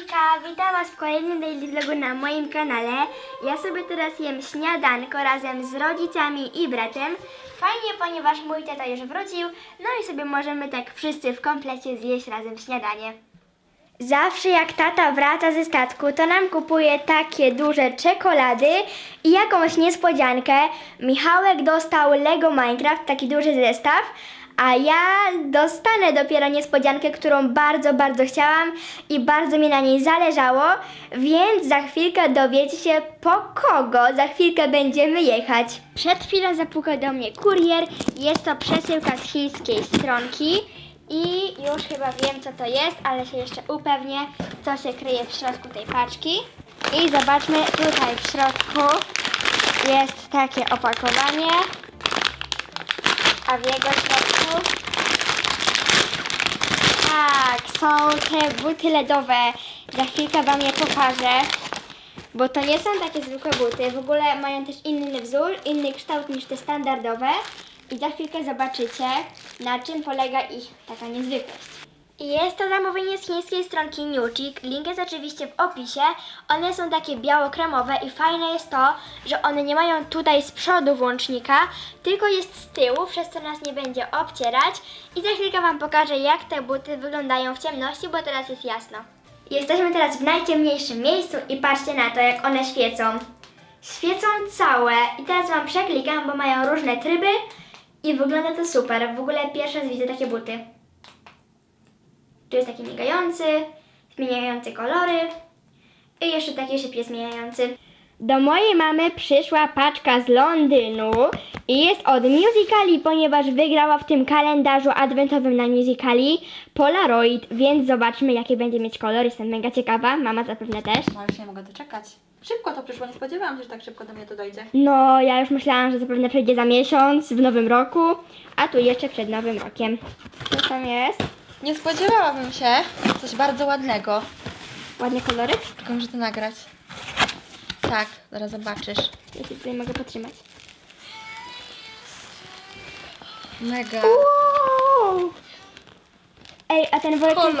Hejka, witam Was w kolejnym daily vlogu na moim kanale. Ja sobie teraz jem śniadanko razem z rodzicami i bratem. Fajnie, ponieważ mój tata już wrócił, no i sobie możemy tak wszyscy w komplecie zjeść razem śniadanie. Zawsze jak tata wraca ze statku, to nam kupuje takie duże czekolady i jakąś niespodziankę. Michałek dostał Lego Minecraft, taki duży zestaw, a ja dostanę dopiero niespodziankę, którą bardzo, bardzo chciałam i bardzo mi na niej zależało, więc za chwilkę dowiecie się po kogo za chwilkę będziemy jechać. Przed chwilą zapukał do mnie kurier, jest to przesyłka z chińskiej stronki. I już chyba wiem co to jest, ale się jeszcze upewnię, co się kryje w środku tej paczki. I zobaczmy, tutaj w środku jest takie opakowanie, a w jego środku tak, są te buty ledowe. Za chwilkę Wam je pokażę, bo to nie są takie zwykłe buty. W ogóle mają też inny wzór, inny kształt niż te standardowe. I za chwilkę zobaczycie, na czym polega ich taka niezwykłość. Jest to zamówienie z chińskiej stronki Newchik. Link jest oczywiście w opisie. One są takie biało-kremowe i fajne jest to, że one nie mają tutaj z przodu włącznika, tylko jest z tyłu, przez co nas nie będzie obcierać. I za chwilkę Wam pokażę, jak te buty wyglądają w ciemności, bo teraz jest jasno. Jesteśmy teraz w najciemniejszym miejscu i patrzcie na to, jak one świecą. Świecą całe i teraz Wam przeklikam, bo mają różne tryby i wygląda to super. W ogóle pierwszy raz widzę takie buty. Tu jest taki migający, zmieniający kolory i jeszcze taki szybciej zmieniający. Do mojej mamy przyszła paczka z Londynu i jest od Musicali, ponieważ wygrała w tym kalendarzu adwentowym na Musicali Polaroid, więc zobaczmy jaki będzie mieć kolor. Jestem mega ciekawa, mama zapewne też. No już nie mogę doczekać. Szybko to przyszło, nie spodziewałam się, że tak szybko do mnie to dojdzie. No, ja już myślałam, że zapewne przyjdzie za miesiąc, w nowym roku, a tu jeszcze przed nowym rokiem. Co tam jest? Nie spodziewałabym się coś bardzo ładnego. Ładne kolory? Tylko muszę to nagrać. Tak, zaraz zobaczysz. Ja się tutaj mogę potrzymać. Mega. Wow! Ej, a ten worek jest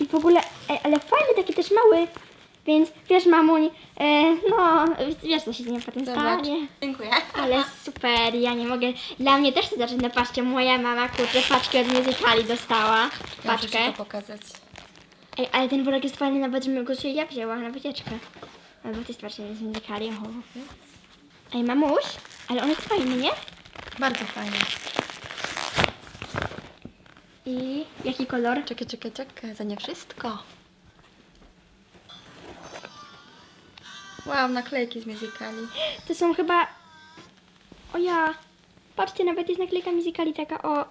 i w ogóle, ej, ale fajny, taki też mały. Więc wiesz, mamuń, e, no, wiesz co się z nim potem Zobacz. stanie. Dziękuję. Ale super, ja nie mogę. Dla mnie też to zaczyna, no patrzcie, moja mama, kurczę, paczkę od muzykali dostała. Ja Paczkę. ci to pokazać. Ej, ale ten worek jest fajny, nawet żebym go sobie ja wzięła na wycieczkę. Albo ty sprawdźcie z muzykali. Ej, mamuś, ale on jest fajny, nie? Bardzo fajnie. I jaki kolor? Czekaj, czekaj, czekaj, to nie wszystko. Wow, naklejki z musicali. To są chyba... O ja... Patrzcie, nawet jest naklejka muzykali taka o...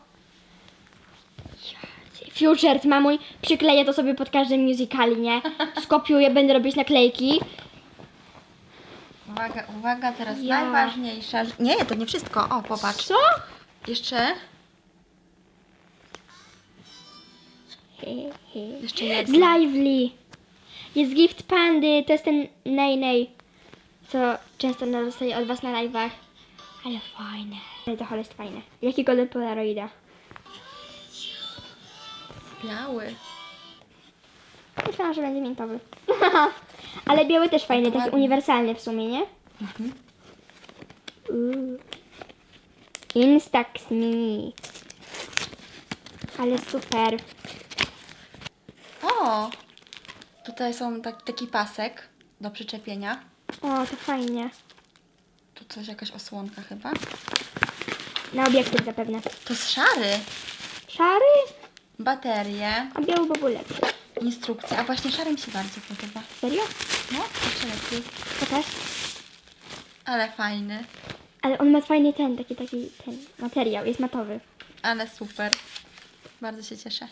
Jacie. Futured, mamuj, przykleję to sobie pod każdym musicali, nie? Skopiuję, będę robić naklejki. Uwaga, uwaga, teraz Ja. najważniejsza. Nie, to nie wszystko. O, popatrz. Co? Jeszcze, He, he. jeszcze Z jedno. Lively. Jest Gift Pandy, to jest ten Nej Nej, co często dostaję od was na live'ach. Ale fajne. Ale to cholernie jest fajne. Jaki kolor Polaroida? Biały. Myślałam, że będzie miętowy. Ale biały też fajny, taki Ładny. uniwersalny w sumie, nie? Mhm. Instax Mini. Ale super. O! Tutaj są tak, taki pasek do przyczepienia. O, to fajnie. Coś, jakaś osłonka chyba. Na obiektyw zapewne. To jest szary. Szary, Baterie, a biały bobulek. instrukcja. A właśnie szary mi się bardzo podoba. Serio? No, jeszcze lepiej. To też? Ale fajny. Ale on ma fajny ten, taki, taki ten materiał, jest matowy. Ale super. Bardzo się cieszę.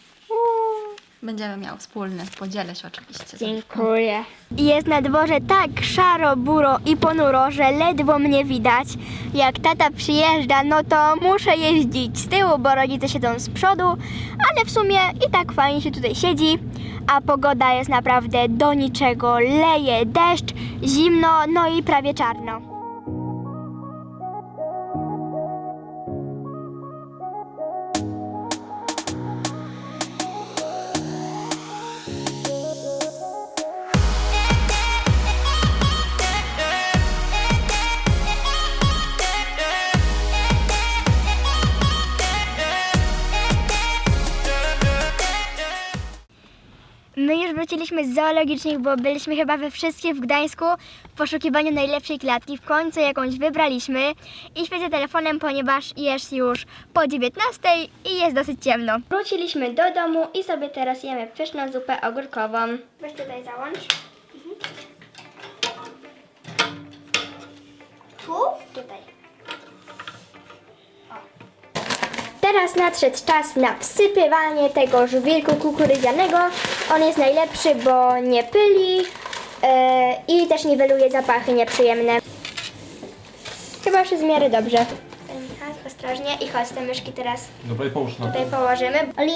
Będziemy miał wspólny. Podzielę się oczywiście. Dziękuję. Jest na dworze tak szaro, buro i ponuro, że ledwo mnie widać. Jak tata przyjeżdża, no to muszę jeździć z tyłu, bo rodzice siedzą z przodu, ale w sumie i tak fajnie się tutaj siedzi. A pogoda jest naprawdę do niczego. Leje deszcz, zimno, no i prawie czarno. Z zoologicznych, bo byliśmy chyba we wszystkich w Gdańsku w poszukiwaniu najlepszej klatki. W końcu jakąś wybraliśmy i świecę telefonem, ponieważ jest już po 19 i jest dosyć ciemno. Wróciliśmy do domu i sobie teraz jemy pyszną zupę ogórkową. Weź tutaj załącz. Tu? Tutaj. Teraz nadszedł czas na wsypywanie tego żwirku kukurydzianego. On jest najlepszy, bo nie pyli e, i też niweluje zapachy nieprzyjemne. Chyba już jest w miarę dobrze. Michał, ostrożnie i chodź te myszki teraz Dobra, i połóż na tutaj położymy. Oli,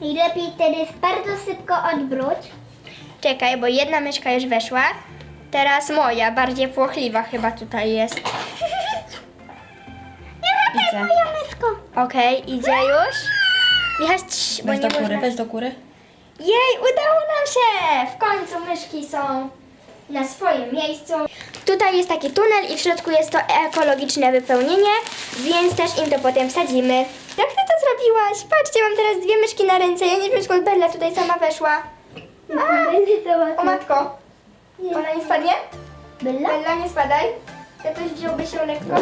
najlepiej teraz bardzo szybko odwróć. Czekaj, bo jedna myszka już weszła. Teraz moja, bardziej płochliwa chyba tutaj jest. Idzie. Moja myszko. Okej, idzie już. Michał, cii, bo nie można... weź do góry. Jej, udało nam się! W końcu myszki są na swoim miejscu. Tutaj jest taki tunel i w środku jest to ekologiczne wypełnienie, więc też im to potem wsadzimy. Jak ty to zrobiłaś? Patrzcie, mam teraz dwie myszki na ręce. Ja nie wiem skąd Bella tutaj sama weszła. A, o matko. Ona nie spadnie? Bella? Bella, nie spadaj. Ja też wziąłby się lekko.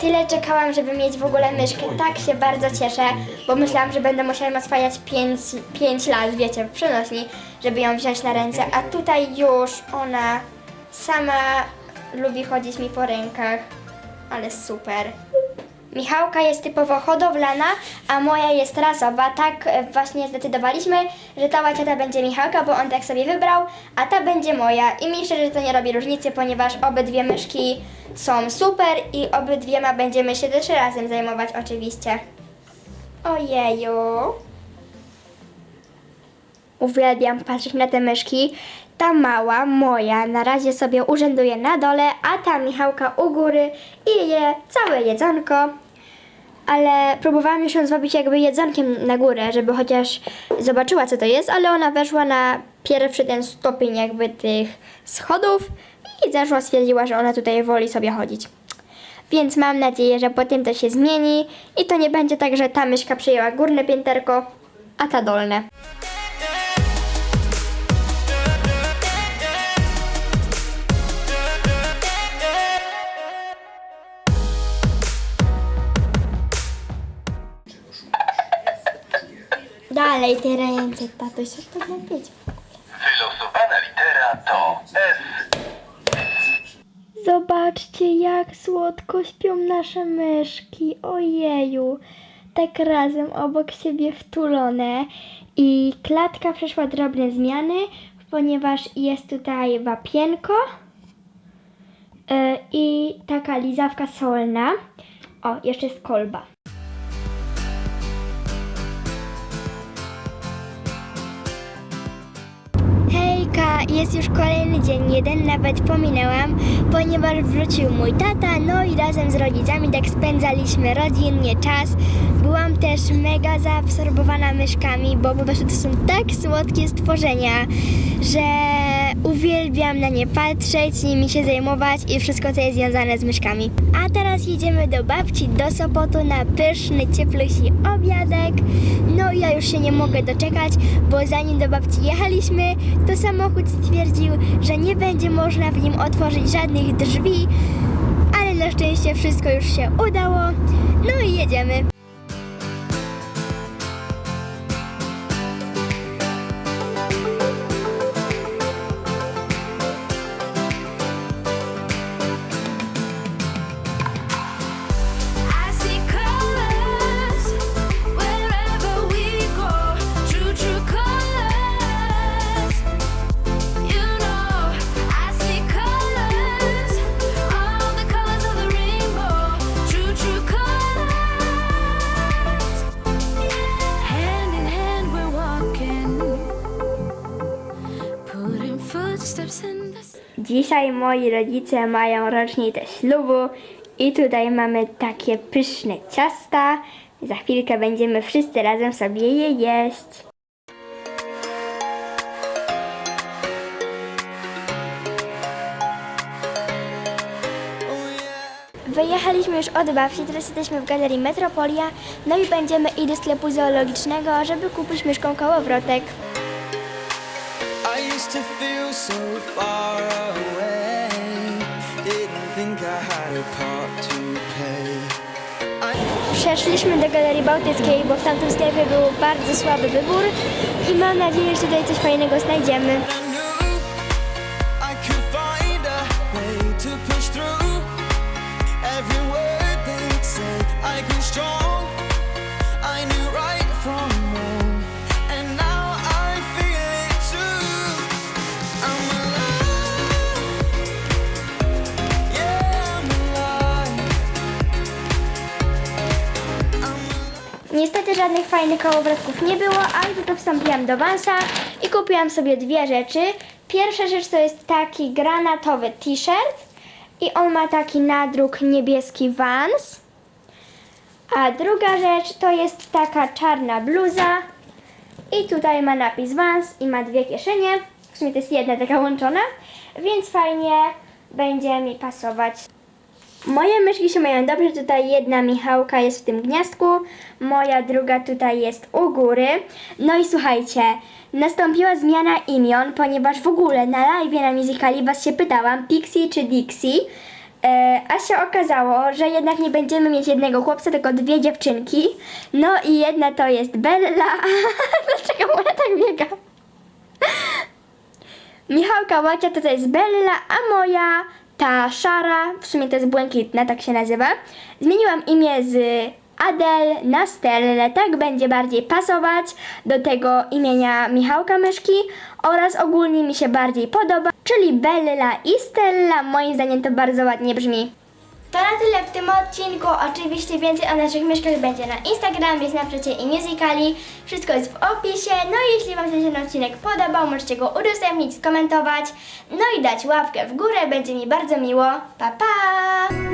Tyle czekałam, żeby mieć w ogóle myszkę. Tak się bardzo cieszę, bo myślałam, że będę musiała oswajać 5 lat, wiecie, w przenośni, żeby ją wziąć na ręce. A tutaj już ona sama lubi chodzić mi po rękach. Ale super. Michałka jest typowo hodowlana, a moja jest rasowa. Tak e, właśnie zdecydowaliśmy, że ta łaciata będzie Michałka, bo on tak sobie wybrał, a ta będzie moja. I myślę, że to nie robi różnicy, ponieważ obydwie myszki są super i obydwiema będziemy się też razem zajmować oczywiście. Ojeju. Uwielbiam patrzeć na te myszki. Ta mała, moja, na razie sobie urzęduje na dole, a ta Michałka u góry i je całe jedzonko. Ale próbowałam już ją zrobić jakby jedzonkiem na górę, żeby chociaż zobaczyła co to jest, ale ona weszła na pierwszy ten stopień jakby tych schodów i zeszła, stwierdziła, że ona tutaj woli sobie chodzić. Więc mam nadzieję, że potem to się zmieni i to nie będzie tak, że ta myszka przyjęła górne pięterko, a ta dolne. Te ręce, tatuś, co to ma być? Wylosowana litera to S. Zobaczcie, jak słodko śpią nasze myszki. Ojeju. Tak razem obok siebie wtulone. I klatka przeszła drobne zmiany, ponieważ jest tutaj wapienko yy, i taka lizawka solna. O, jeszcze jest kolba. Jest już kolejny dzień, jeden nawet pominęłam, ponieważ wrócił mój tata, no i razem z rodzicami tak spędzaliśmy rodzinnie czas. Byłam też mega zaabsorbowana myszkami, bo po prostu to są tak słodkie stworzenia, że uwielbiam na nie patrzeć, nimi się zajmować i wszystko co jest związane z myszkami. A teraz jedziemy do babci do Sopotu na pyszny, cieplusi obiadek. No i już się nie mogę doczekać, bo zanim do babci jechaliśmy, to samochód stwierdził, że nie będzie można w nim otworzyć żadnych drzwi, ale na szczęście wszystko już się udało. No i jedziemy. Dzisiaj moi rodzice mają rocznicę ślubu i tutaj mamy takie pyszne ciasta. Za chwilkę będziemy wszyscy razem sobie je jeść. Wyjechaliśmy już od babci, teraz jesteśmy w galerii Metropolia, no i będziemy iść do sklepu zoologicznego, żeby kupić myszką kołowrotek. used to feel so I Przeszliśmy do Galerii Bałtyckiej, bo w tamtym sklepie był bardzo słaby wybór i mam nadzieję, że tutaj coś fajnego znajdziemy. Niestety żadnych fajnych kołowrotków nie było, ale to wstąpiłam do Vansa i kupiłam sobie dwie rzeczy. Pierwsza rzecz to jest taki granatowy t-shirt i on ma taki nadruk niebieski Vans. A druga rzecz to jest taka czarna bluza i tutaj ma napis Vans i ma dwie kieszenie. W sumie to jest jedna taka łączona, więc fajnie będzie mi pasować. Moje myszki się mają dobrze, tutaj jedna Michałka jest w tym gniazdku, moja druga tutaj jest u góry. No i słuchajcie, nastąpiła zmiana imion, ponieważ w ogóle na live na Musicali was się pytałam, Pixie czy Dixie, e, a się okazało, że jednak nie będziemy mieć jednego chłopca, tylko dwie dziewczynki. No i jedna to jest Bella, dlaczego ona tak biega? Michałka Łacia to, to jest Bella, a moja ta szara, w sumie to jest błękitna, tak się nazywa. Zmieniłam imię z Adel na Stellę, tak będzie bardziej pasować do tego imienia Michałka Myszki oraz ogólnie mi się bardziej podoba, czyli Bella i Stella, moim zdaniem to bardzo ładnie brzmi. To na tyle w tym odcinku. Oczywiście więcej o naszych myszkach będzie na Instagramie, Snapchacie i Musicali. Wszystko jest w opisie. No i jeśli Wam się ten odcinek podobał, możecie go udostępnić, skomentować. No i dać łapkę w górę, będzie mi bardzo miło. Pa pa!